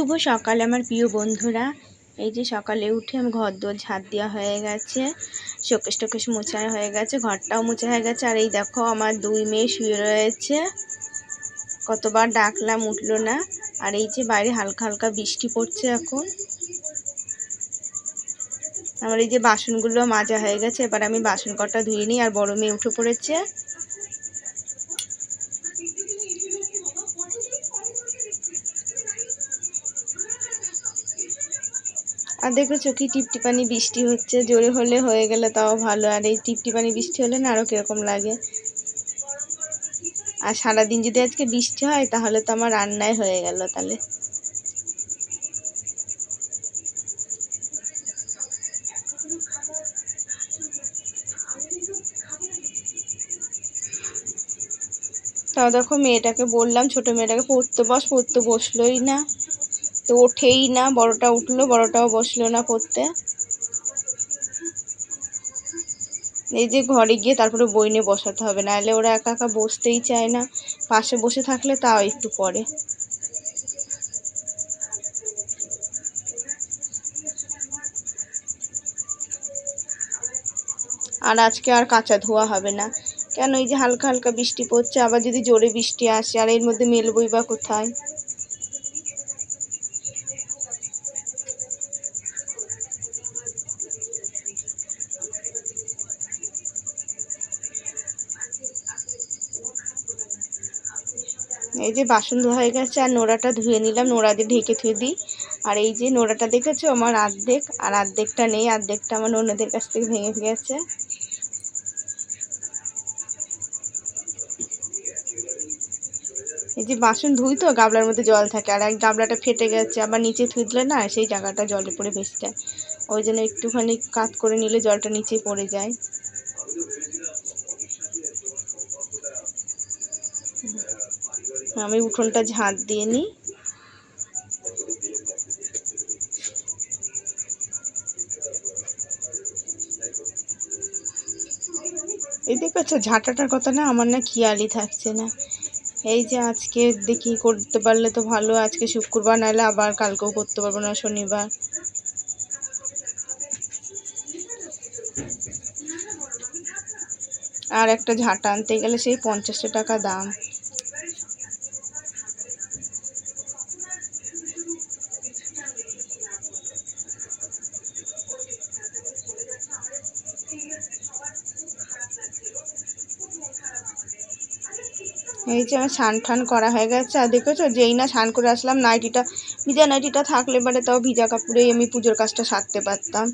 শুভ সকাল, আমার প্রিয় বন্ধুরা। এই যে সকালে উঠে আমি ঘর দোর ঝাঁট দেওয়া হয়ে গেছে, শোকেশ টোকেশ মোছা হয়ে গেছে, ঘরটাও মোছা হয়ে গেছে। আর এই দেখো, আমার দুই মেয়ে শুয়ে রয়েছে। কতবার ডাকলাম, উঠল না। আর এই যে বাইরে হালকা হালকা বৃষ্টি পড়ছে এখন। আমার এই যে বাসনগুলো মাজা হয়ে গেছে, এবার আমি বাসন কটা ধুয়ে নিই, আর বড় মেয়ে উঠে পড়েছে। আর দেখেছ কি টিপটিপানি বৃষ্টি হচ্ছে? জোরে হলে হয়ে গেলে তাও ভালো। আর এই টিপটিপানি বৃষ্টি হলে না আরও কীরকম লাগে? আর সারাদিন যদি আজকে বৃষ্টি হয়, তাহলে তো আমার রান্নায় হয়ে গেল তাহলে। তাও দেখো মেয়েটাকে বললাম, ছোট মেয়েটাকে পড়তে বস, পড়তে বসলোই না। তো ওঠেই না, বড়টা উঠল, বড়টাও বসল না পড়তে। এই যে ঘরে গিয়ে তারপরে বই নিয়ে বসাতে হবে, নাহলে ওরা একা একা বসতেই চায় না। পাশে বসে থাকলে তাও একটু পরে আর আজকে আর কাঁচা ধোয়া হবে না। কেন এই যে হালকা হালকা বৃষ্টি পড়ছে, আবার যদি জোরে বৃষ্টি আসে, আর এর মধ্যে মেলবই বা কোথায় এই যে বাসন ধোয়া হয়ে গেছে, আর নোড়াটা ধুয়ে নিলাম। নোড়া দিয়ে ঢেকে থুয়ে দিই। আর এই যে নোড়াটা দেখেছ? আমার আর্ধেক, আর আর্ধেকটা নেই। আর্ধেকটা আমার অন্যদের কাছ থেকে ভেঙে গেছে। এই যে বাসন ধুই তো, গাবলার মধ্যে জল থাকে। আর এক গাবলাটা ফেটে গেছে, আবার নিচে ধুই দিলে না, সেই জায়গাটা জলে পড়ে ভেসে যায়। ওই জন্য একটুখানি কাত করে নিলে জলটা নিচে পড়ে যায়। আমি উঠোনটা ঝাঁট দিয়ে নিই। এই দেখেছ ঝাঁটাটার কথা না, আমার না খেয়ালই থাকছে না। এই যে আজকে দেখি করতে পারলে তো ভালো, আজকে শুক্রবার, নাহলে আবার কালকেও করতে পারব, না শনিবার। আর একটা ঝাঁটা আনতে গেলে সেই পঞ্চাশটা টাকা দাম। এই যে আমার স্নান ঠান করা হয়ে গেছে। আর দেখেছ? যেই না স্নান করে আসলাম, নাইটিটা, ভিজা নাইটিটা থাকলে এবারে তাও ভিজা কাপড়েই আমি পুজোর কাজটা সারতে পারতাম।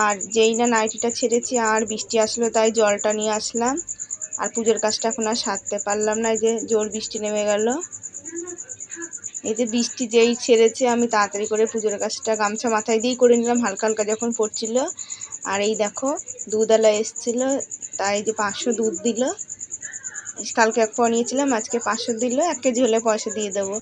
আর যেই না নাইটিটা ছেড়েছি, আর বৃষ্টি আসলো তাই জলটা নিয়ে আসলাম। আর পুজোর কাজটা এখন আর সারতে পারলাম না যে জোর বৃষ্টি নেমে গেল। এই যে বৃষ্টি যেই ছেড়েছে, আমি তাড়াতাড়ি করে পুজোর কাজটা গামছা মাথায় দিয়েই করে নিলাম, হালকা হালকা যখন পড়ছিল। আর এই দেখো, দুধওয়ালা এসছিলো, তাই যে পাঁচশো দুধ দিল। কালকে এক পাওয়া নিয়েছিলাম, আজকে পাঁচশো দিল, এক কেজি হলে পয়সা দিয়ে দেবো।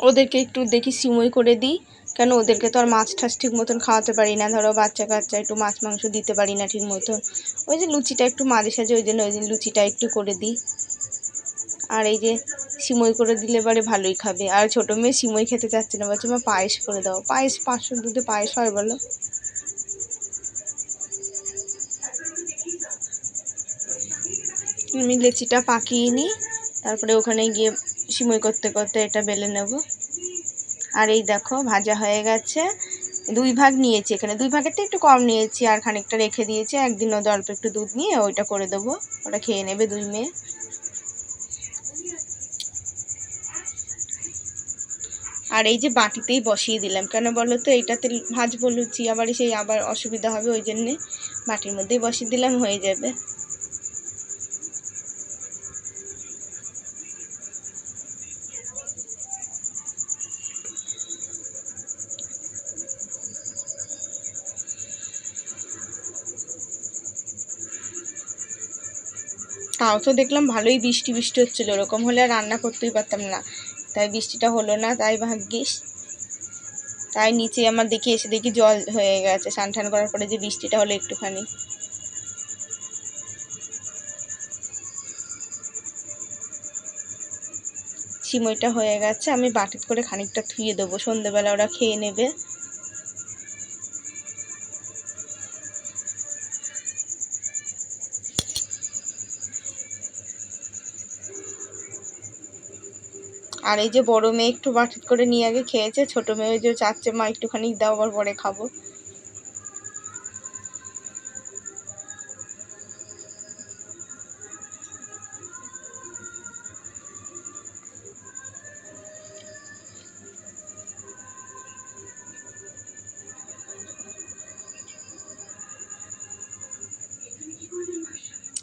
ওদেরকে একটু দেখি সিমই করে দিই, কেন ওদেরকে তো আর মাছ ঠাস ঠিক মতন খাওয়াতে পারি না, ধরো বাচ্চা কাচ্চা একটু মাছ মাংস দিতে পারি না ঠিক মতন। ওই যে লুচিটা একটু মাঝে সাঝে, ওই জন্য ওই দিন লুচিটা একটু করে দিই। আর এই যে সিমই করে দিলে পরে ভালোই খাবে। আর ছোটো মেয়ে সিমই খেতে চাচ্ছে না, বলছে, মা, পায়েস করে দাও। পায়েস পাঁচশো দুধে পায়েস হয় বলো? আমি লেচিটা পাকিয়ে নিই, তারপরে ওখানে গিয়ে সিমই করতে করতে এটা বেলে নেব। আর এই দেখো, ভাজা হয়ে গেছে। দুই ভাগ নিয়েছি এখানে। দুই ভাগেরটা একটু কম নিয়েছি আর খানিকটা রেখে দিয়েছি। একদিন ওদের অল্প একটু দুধ নিয়ে ওইটা করে দেবো। ওটা খেয়ে নেবে দুই মেয়ে। আর এই যে বাটিতেই বসিয়ে দিলাম। কেন বলো তো? এইটাতে ভাজবো লুচি, আবার সেই আবার অসুবিধা হবে ওই জন্যে বাটির মধ্যেই বসিয়ে দিলাম, হয়ে যাবে। তাও তো দেখলাম ভালোই বৃষ্টি বৃষ্টি হচ্ছিল। ওরকম হলে রান্না করতেই পারতাম না। তাই বৃষ্টিটা হলো না, তাই ভাগ্যিস। তাই নিচে আমার দেখি এসে দেখি জল হয়ে গেছে। স্নান করার পরে যে বৃষ্টিটা হলো একটুখানি। সিমইটা হয়ে গেছে, আমি বাটিত করে খানিকটা ধুয়ে দেবো। সন্ধেবেলা ওরা খেয়ে নেবে। আর এই যে বড় মেয়ে একটু বাটিত করে নিয়ে আগে খেয়েছে, ছোট মেয়ে ওই যে চাচ্ছে, মা, একটুখানি দাও, আবার পরে খাব।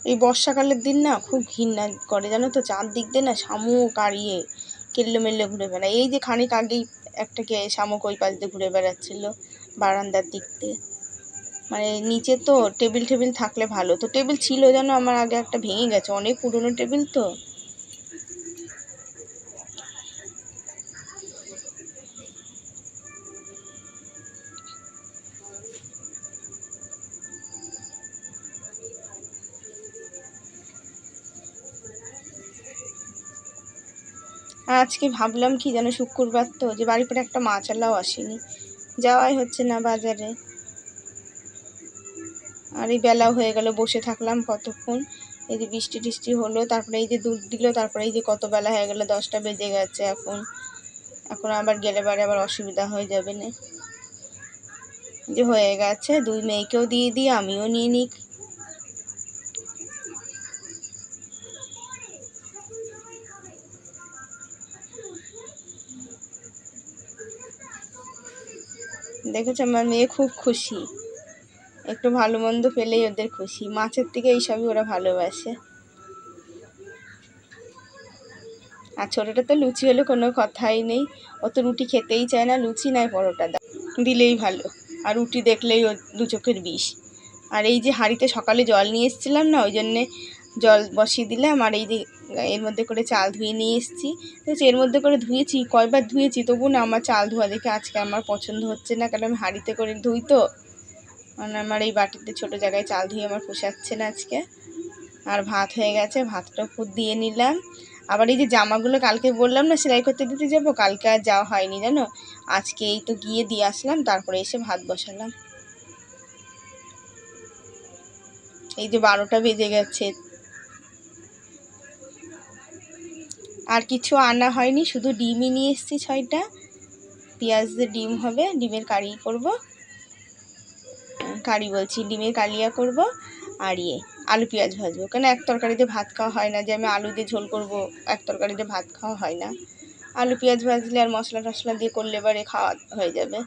এই বর্ষাকালের দিন না খুব ঘৃণা করে, জানো তো? চারদিক দিয়ে না শামুক আর ইয়ে। কেল্লে মেল্লে ঘুরে বেড়ায়। এই যে খানিক আগেই একটা কে শামুক ওই পাশ দিয়ে ঘুরে বেড়াচ্ছিল বারান্দার দিক দিয়ে। মানে নিচে তো টেবিল টেবিল থাকলে ভালো। তো টেবিল ছিল যেন আমার আগে একটা ভেঙে গেছে। অনেক পুরনো টেবিল তো। আর আজকে ভাবলাম কি যেন শুক্রবার তো, যে বাড়ি পরে একটা মাছালাও আসেনি। যাওয়াই হচ্ছে না বাজারে। আর এই বেলাও হয়ে গেল, বসে থাকলাম কতক্ষণ। এই যে বৃষ্টি টিষ্টি হলো, তারপরে এই যে দুধ দিল, তারপরে এই যে কত বেলা হয়ে গেল, দশটা বেজে গেছে এখন। এখন আবার গেলে বারে আবার অসুবিধা হয়ে যাবে না। যে হয়ে গেছে, দুই মেয়েকেও দিয়ে দিই, আমিও নিয়ে নিই। দেখেছ, আমার মেয়ে খুব খুশি। একটু ভালো মন্দ পেলেই ওদের খুশি। মাছের থেকে এইসবই ওরা ভালোবাসে। আর ছোটোটা তো লুচি হলে কোনো কথাই নেই। ও তো রুটি খেতেই চায় না, লুচি নাই পরোটা দিলেই ভালো। আর রুটি দেখলেই ও দু চোখের বিষ। আর এই যে হাঁড়িতে সকালে জল নিয়ে এসেছিলাম না, ওই জন্যে জল বসিয়ে দিলাম আর এই যে, এর মধ্যে করে চাল ধুয়ে নিয়ে এসেছি। তো এর মধ্যে করে ধুয়েছি, কয়বার ধুয়েছি তবু না আমার চাল ধোয়া দেখে আজকে আমার পছন্দ হচ্ছে না, কারণ আমি হাঁড়িতে করে ধুই তো। মানে আমার এই বাটিতে ছোটো জায়গায় চাল ধুয়ে আমার পোষাচ্ছে না আজকে। আর ভাত হয়ে গেছে, ভাতটা খুব দিয়ে নিলাম। আবার এই যে জামাগুলো কালকে বললাম না, সেলাই করতে দিতে যাব, কালকে আর যাওয়া হয়নি, জানো? আজকে এই তো গিয়ে দিয়ে আসলাম, তারপরে এসে ভাত বসালাম। এই যে বারোটা বেজে গেছে আর কিছু আনা হয়নি, শুধু ডিমই নিয়ে এসেছি ছয়টা। পেঁয়াজ দিয়ে ডিম হবে, ডিমের কারি করব। কারি বলছি, ডিমের কালিয়া করব আর ইয়ে আলু পেঁয়াজ ভাজবো। কেন এক তরকারিতে ভাত খাওয়া হয় না যে আমি আলু দিয়ে ঝোল করব, এক তরকারিতে ভাত খাওয়া হয় না। আলু পেঁয়াজ ভাজলে আর মশলা টশলা দিয়ে করলে এবারে খাওয়া হয়ে যাবে।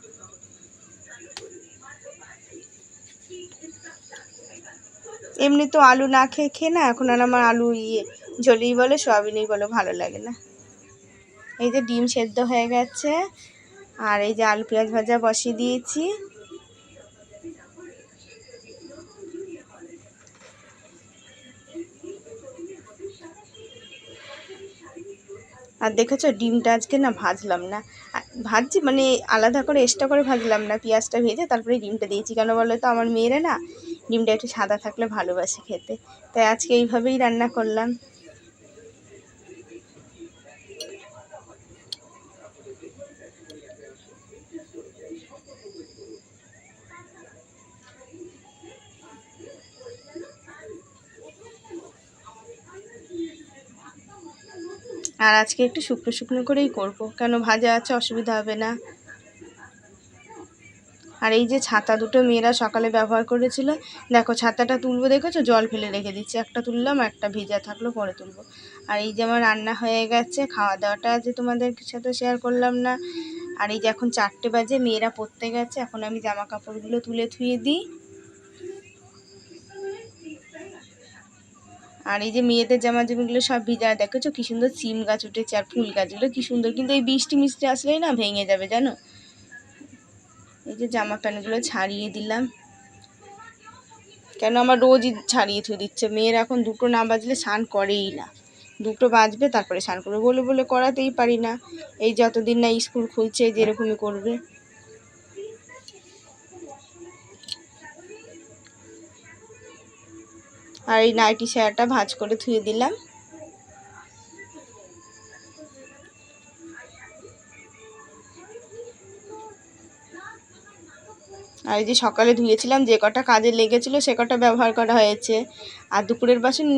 এমনি তো আলু না খেয়ে খেয়ে না, এখন আর আমার আলু ইয়ে ঝোলেই বলো, সোয়াবিনেই বলো, ভালো লাগে না। এই যে ডিম সেদ্ধ হয়ে গেছে, আর এই যে আলু পেঁয়াজ ভাজা বসিয়ে দিয়েছি। আর দেখেছ, ডিমটা আজকে না ভাজলাম না। ভাজছি মানে আলাদা করে এক্সট্রা করে ভাজলাম না, পেঁয়াজটা ভেজে তারপরে ডিমটা দিয়েছি। কেন বলো তো, আমার মেয়েরা না ডিমটা একটু সাদা থাকলে ভালোবাসে খেতে। তাই আজকে এইভাবেই রান্না করলাম। আর আজকে একটু শুকনো শুকনো করেই করব। কেন ভাজা আছে, অসুবিধা হবে না। আর এই যে ছাতা দুটো মেয়েরা সকালে ব্যবহার করেছিল, দেখো ছাতাটা তুলবো দেখেছ? জল ফেলে রেখে দিচ্ছি। একটা তুললাম, একটা ভিজা থাকল, পরে তুলবো। আর এই যে আমার রান্না হয়ে গেছে, খাওয়া দাওয়াটা যে তোমাদের সাথে শেয়ার করলাম না। আর এই যে এখন চারটে বাজে, মেয়েরা পড়তে গেছে, এখন আমি জামা কাপড়গুলো তুলে থুয়ে দিই। আর এই যে মেয়েদের জামা জামাগুলো সব ভিজা, দেখেছ কি সুন্দর সিম গাছ উঠেছে আর ফুল গাছগুলো কি সুন্দর। কিন্তু এই বৃষ্টি মিষ্টি আসলেই না ভেঙে যাবে, জানো? এই যে জামা প্যান্টগুলো ছাড়িয়ে দিলাম। কেন আমার রোজই ছাড়িয়ে থুয়ে দিচ্ছে। মেয়ের এখন দুটো না বাজলে স্নান করেই না। দুটো বাজবে, তারপরে স্নান করবে। বলে বলে করাতেই পারি না। এই যতদিন না স্কুল খুলছে, যেরকমই করবে। আর এই নাইটি সায়াটা ভাঁজ করে ধুয়ে দিলাম। আর এই যে সকালে ধুয়েছিলাম, যে কটা কাজে লেগেছিল সে কটা ব্যবহার করা হয়েছে। আর দুপুরের বাসন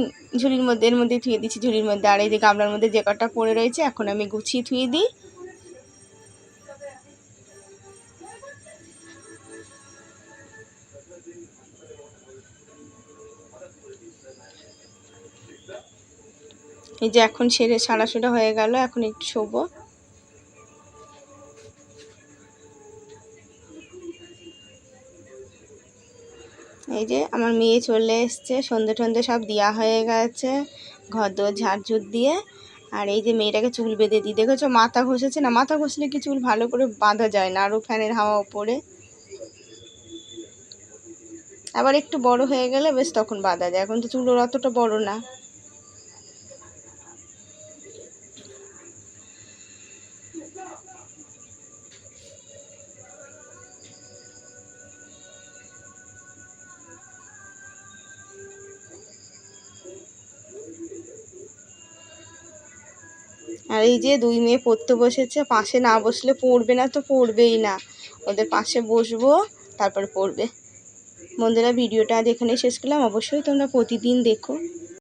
ঝুড়ির মধ্যে, এর মধ্যে ধুয়ে দিচ্ছি ঝুড়ির মধ্যে। আর এই যে গামলার মধ্যে যে কটা পড়ে রয়েছে, এখন আমি গুছিয়ে ধুয়ে দিই। এই যে এখন সেরে সারা সেরা হয়ে গেল, এখন একটু শোবো। এই যে আমার মেয়ে চলে এসছে, সন্ধে টন্ধে সব দেওয়া হয়ে গেছে ঘর দোর ঝাড়ঝুট দিয়ে। আর এই যে মেয়েটাকে চুল বেঁধে দিই, দেখেছ? মাথা ঘষেছে না? মাথা ঘষলে কি চুল ভালো করে বাঁধা যায় না? আরও ফ্যানের হাওয়া ওপরে। আবার একটু বড় হয়ে গেলে বেশ তখন বাঁধা যায়, এখন তো চুল ওর অতটা বড় না। আর এই যে দুই মেয়ে পড়তে বসেছে, পাশে না বসলে পড়বে না তো পড়বেই না। ওদের পাশে বসবো, তারপর পড়বে। বন্ধুরা, ভিডিওটা আজ এখানে শেষ করলাম। অবশ্যই তোমরা প্রতিদিন দেখো।